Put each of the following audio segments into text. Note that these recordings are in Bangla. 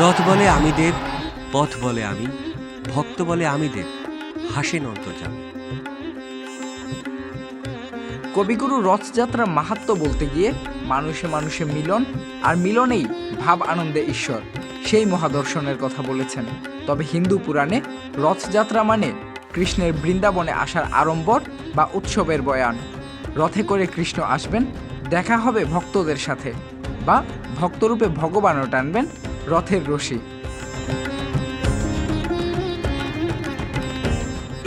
রথ বলে আমি দেব, পথ বলে আমি, ভক্ত বলে আমি দেব, হাসেন অন্তর্জামী কবিগুরু রথযাত্রা মাহাত্ম বলতে গিয়ে মানুষে মানুষে মিলন আর মিলনেই ভাব আনন্দে ঈশ্বর, সেই মহাদর্শনের কথা বলেছেন। তবে হিন্দু পুরাণে রথযাত্রা মানে কৃষ্ণের বৃন্দাবনে আসার আড়ম্বর বা উৎসবের বয়ান। রথে করে কৃষ্ণ আসবেন, দেখা হবে ভক্তদের সাথে বা ভক্তরূপে ভগবানও টানবেন রথের রশি।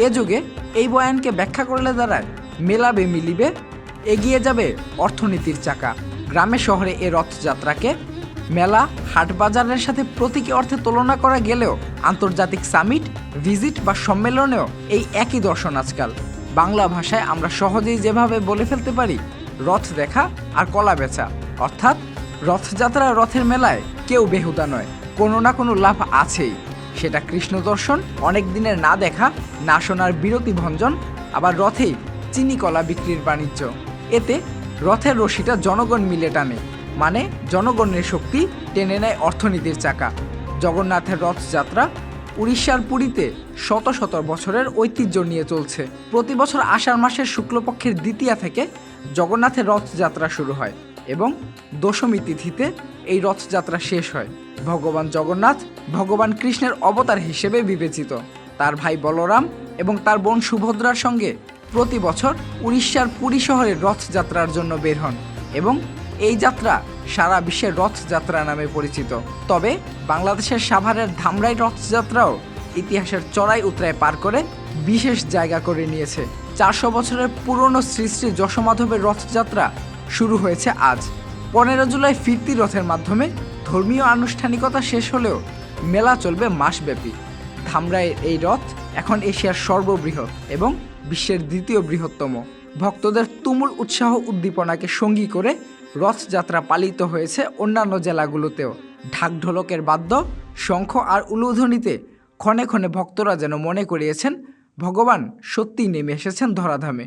এ যুগে এই বয়ানকে ব্যাখ্যা করলে দাঁড়ায় মেলাবে মিলিবে, এগিয়ে যাবে অর্থনীতির চাকা। গ্রামে শহরে এ রথযাত্রাকে মেলা হাট বাজারের সাথে প্রতীকী অর্থে তুলনা করা গেলেও আন্তর্জাতিক সামিট, ভিজিট বা সম্মেলনেও এই একই দর্শন আজকাল। বাংলা ভাষায় আমরা সহজেই যেভাবে বলে ফেলতে পারি, রথ দেখা আর কলা বেচা। অর্থাৎ রথযাত্রা রথের মেলায় কেউ বেহুদা নয়, কোনো না কোনো লাভ আছেই। সেটা কৃষ্ণ দর্শন, অনেক দিনের না দেখা, না শোনার বিরতি ভঞ্জন, আবার রথেই চিনি কলা বিক্রির বাণিজ্য। এতে রথের রশিটা জনগণ মিলে টানে মানে জনগণের শক্তি টেনে নেয় অর্থনীতির চাকা। জগন্নাথের রথযাত্রা উড়িষ্যার পুরীতে শত শত বছরের ঐতিহ্য নিয়ে চলছে। প্রতি বছর আষাঢ় মাসের শুক্লপক্ষের দ্বিতীয়া থেকে জগন্নাথের রথযাত্রা শুরু হয়। এবং দশমী তিথিতে এই রথযাত্রা শেষ হয়। ভগবান জগন্নাথ ভগবান কৃষ্ণের অবতার হিসেবে বিবেচিত। তার ভাই বলরাম এবং তার বোন সুভদ্রার সঙ্গে প্রতি বছর উড়িষ্যার পুরী শহরে রথযাত্রার জন্য বের হন এবং এই যাত্রা সারা বিশ্বের রথযাত্রা নামে পরিচিত। তবে বাংলাদেশের সাভারের ধামরাই রথযাত্রাও ইতিহাসের চড়াই উতরায় পার করে বিশেষ জায়গা করে নিয়েছে। চারশো বছরের পুরনো শ্রী শ্রী যশোমাধবের রথযাত্রা শুরু হয়েছে আজ। পনেরো জুলাই ফিরতি রথের মাধ্যমে ধর্মীয় আনুষ্ঠানিকতা শেষ হলেও মেলা চলবে মাসব্যাপী। ধামরাইয়ের এই রথ এখন এশিয়ার সর্ববৃহৎ এবং বিশ্বের দ্বিতীয় বৃহত্তম। ভক্তদের তুমুল উৎসাহ উদ্দীপনাকে সঙ্গী করে রথযাত্রা পালিত হয়েছে অন্যান্য জেলাগুলোতেও। ঢাক ঢোলকের বাদ্য, শঙ্খ আর উলুধ্বনিতে ক্ষণে ক্ষণে ভক্তরা যেন মনে করিয়েছেন, ভগবান, সত্যিই নেমে এসেছেন ধরাধামে।